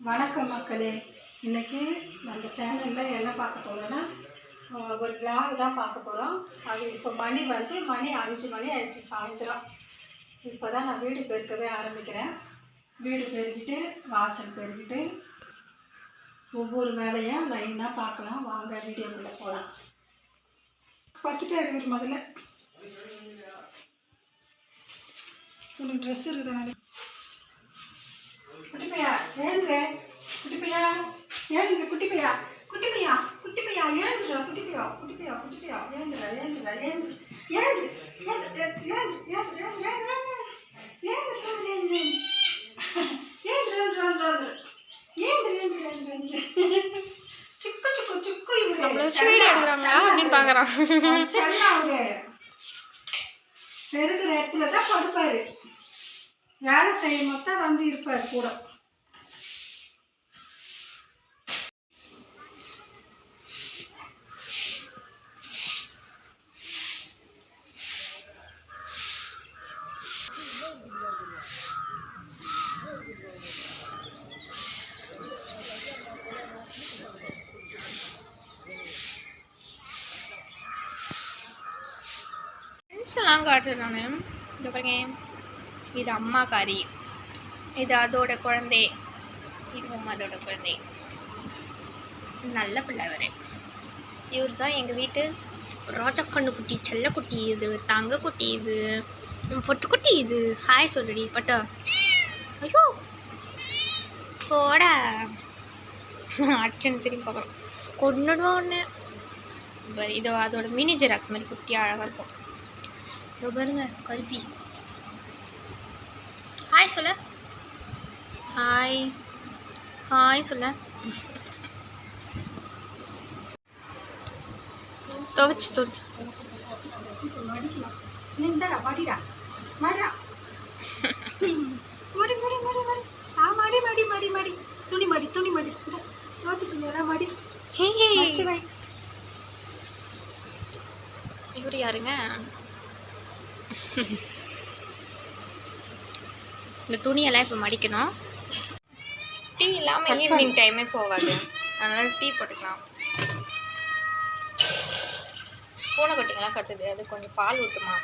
வணக்கம் மக்களே. இன்னைக்கு நம்ம சேனலில் என்ன பார்க்க போகிறோன்னா ஒரு விளாக் தான் பார்க்க போகிறோம் அது இப்போ மணி வந்து மணி அஞ்சு மணி ஆயிடுச்சு சாயந்தரம். இப்போ தான் நான் வீடு பெருக்கவே ஆரம்பிக்கிறேன். வீடு பெருக்கிட்டு வாசல் பெருக்கிட்டு ஒவ்வொரு வேலையும் லைனாக பார்க்கலாம். வாங்க வீடியோக்குள்ளே போகலாம் பத்துட்டே இருக்குது முதல்ல. உனக்கு ட்ரெஸ் இருக்குதானே குட்டிப்பையா ஏழுங்க குட்டிப்பையா ஏழுங்க குட்டிப்பையா குட்டிப்பையா குட்டிப்பையா ஏழுடா குட்டிப்பையா குட்டிப்பையா குட்டிப்பையா ஏழுடா ஏழுடா ஏழு ஏழு ஏழு ஏழு ஏழு ஏழு ஏழு ஏழு சிக்கு சிக்கு சிக்கு நம்மள வச்சு வீடியோ எடுக்கிறாங்களா அப்படின்னு பார்க்குறான் பெருக்கிற இடத்துல தான் படுப்பாரு வேலை செய்யும் தான் வந்து இருப்பார் கூட நாங்கள் காட்டுறேன் நான் இந்த பாருங்க. இது அம்மா காரி. இது அதோட குழந்தை. இது அதோட குழந்தை. நல்ல பிள்ளை வரு இவர் தான் எங்கள் வீட்டு ராஜக்கண்ணு குட்டி செல்லக்குட்டி இது தங்க குட்டி இது பொட்டுக்குட்டி இது. ஹாய் சொல்லுடி பட்டா. ஐயோ! போட. அச்சன் திரும்பி பார்க்குறோம் கொண்டுடுவோம் ஒன்று இதோ அதோட மினி ஜெராக்ஸ் மாதிரி குட்டியாக அழகாக இருக்கும். இதோ பாருங்க கல்வி ஹாய் சொல்ல. ஹாய் ஹாய் சொல்ல. துவைச்சு துவச்சு. மடி மடி மடி மடி. ஆ மடி மடி மடி மடி. துணி மடி துணி மடி. தோச்சு துணியெல்லாம் மடி. ஹே ஹே. இவர் யாருங்க? இந்த துணியெல்லாம் இப்போ மடிக்கணும். டீ இல்லாமல் ஈவினிங் டைமே போகாது. அதனால டீ போட்டுக்கலாம். பூனை குட்டிங்கெல்லாம் கத்துது. அது கொஞ்சம் பால் ஊற்றுமா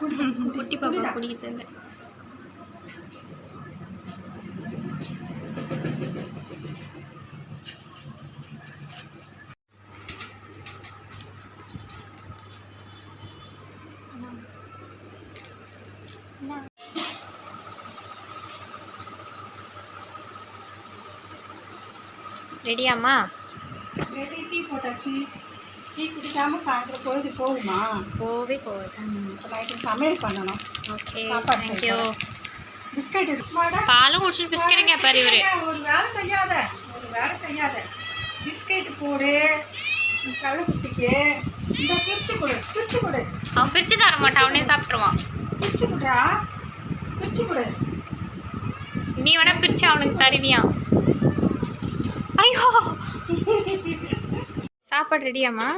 குடி குட்டி பாப்பா குடிக்கிறது ரெடியாம்மா? ரெடி டீ போட்டாச்சு. டீ குடிக்காம சாயந்தரம் பொழுது போகுமா போவே போகுது. நைட்டு சமையல் பண்ணணும். ஓகே தேங்க்யூ பிஸ்கட் இருக்குமாடா பாலும் குடிச்சிட்டு பிஸ்கெட் இவரு? ஒரு வேலை செய்யாத. ஒரு வேலை செய்யாத. பிஸ்கெட் போடு. உன் செல்லக்குட்டிக்கு. இந்த பிரிச்சு கொடு பிரிச்சு கொடு. அவன் பிரிச்சு தர மாட்டான் அவனே சாப்பிட்ருவான் பிரிச்சு கொடுறா பிரிச்சு கொடு நீ வேணா பிரிச்சு அவனுக்கு தருவியா? ஐயோ! சாப்பாடு ரெடியாம்மா?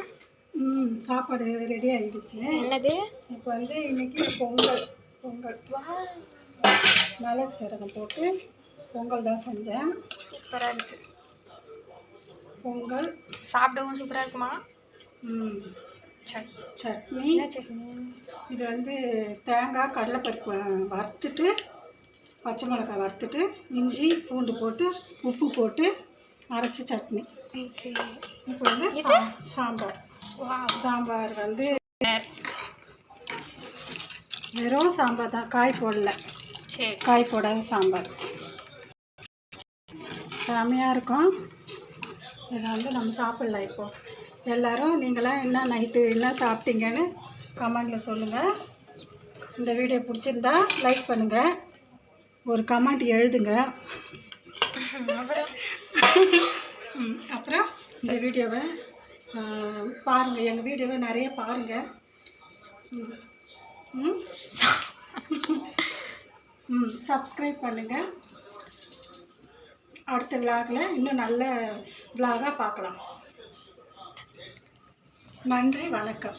ம் சாப்பாடு ரெடி ஆகிடுச்சு என்னது? இப்போ வந்து இன்னைக்கு பொங்கல் பொங்கல். மிளகு சீரகம் போட்டு பொங்கல் தான் செஞ்சேன். சூப்பராக இருக்கு. பொங்கல். சாப்பிடவும் சூப்பராக இருக்குமா? ம், சட்னி. சட்னி? இது வந்து தேங்காய் கடலைப்பருப்பு வறுத்துட்டு பச்சை மிளகாய் வறுத்துட்டு இஞ்சி பூண்டு போட்டு உப்பு போட்டு அரைச்சி சட்னி. இப்போ வந்து சாம்பார். சாம்பார் வந்து வெறும் சாம்பார் தான். காய் போடல. காய் போடாத சாம்பார். செமையாக இருக்கும். இதை வந்து நம்ம சாப்பிட்லாம் இப்போது எல்லோரும் நீங்களாம் என்ன நைட்டு என்ன சாப்பிட்டீங்கன்னு கமெண்டில் சொல்லுங்கள் இந்த வீடியோ பிடிச்சிருந்தா லைக் பண்ணுங்கள் ஒரு கமெண்ட் எழுதுங்க. அப்புறம் அப்புறம் இந்த வீடியோவை பாருங்கள் எங்கள் வீடியோவை நிறைய பாருங்கள் ம் ம். சப்ஸ்கிரைப் பண்ணுங்கள் அடுத்த விளாகில் இன்னும் நல்ல விளாகாக பார்க்கலாம். நன்றி வணக்கம்.